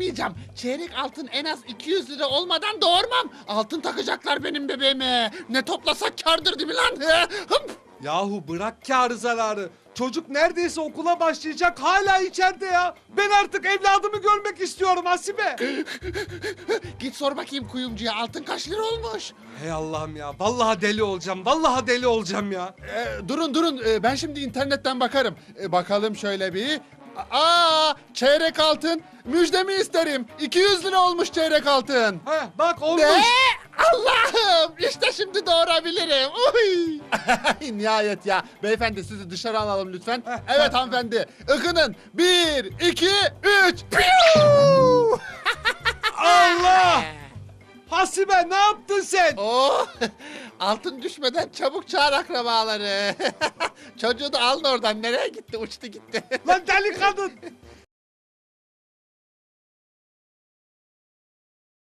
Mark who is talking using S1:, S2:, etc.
S1: doğuramayacağım. Çeyrek altın en az 200 lira olmadan doğurmam. Altın takacaklar benim bebeğime. Ne toplasak kardır değil mi lan?
S2: Yahu bırak kârı zararı. Çocuk neredeyse okula başlayacak hala içeride ya. Ben artık evladımı görmek istiyorum Hasibe.
S1: Git sor bakayım kuyumcuya altın kaç lira olmuş?
S2: Hey Allah'ım ya. Vallahi deli olacağım. Vallahi deli olacağım ya.
S1: Ee, durun durun Ee, ben şimdi internetten bakarım. Ee, bakalım şöyle bir. Aa çeyrek altın müjdemi isterim. 200 lira olmuş çeyrek altın.
S2: Heh, bak olmuş.
S1: Ne? Allah'ım işte şimdi doğurabilirim. Uy. Nihayet ya. Beyefendi sizi dışarı alalım lütfen. Evet hanımefendi. Ikının. Bir, iki, üç. Piyu!
S2: Hasibe ne yaptın sen?
S1: Oh, altın düşmeden çabuk çağır akrabaları. Çocuğu da alın oradan. Nereye gitti? Uçtu gitti.
S2: Lan deli kadın.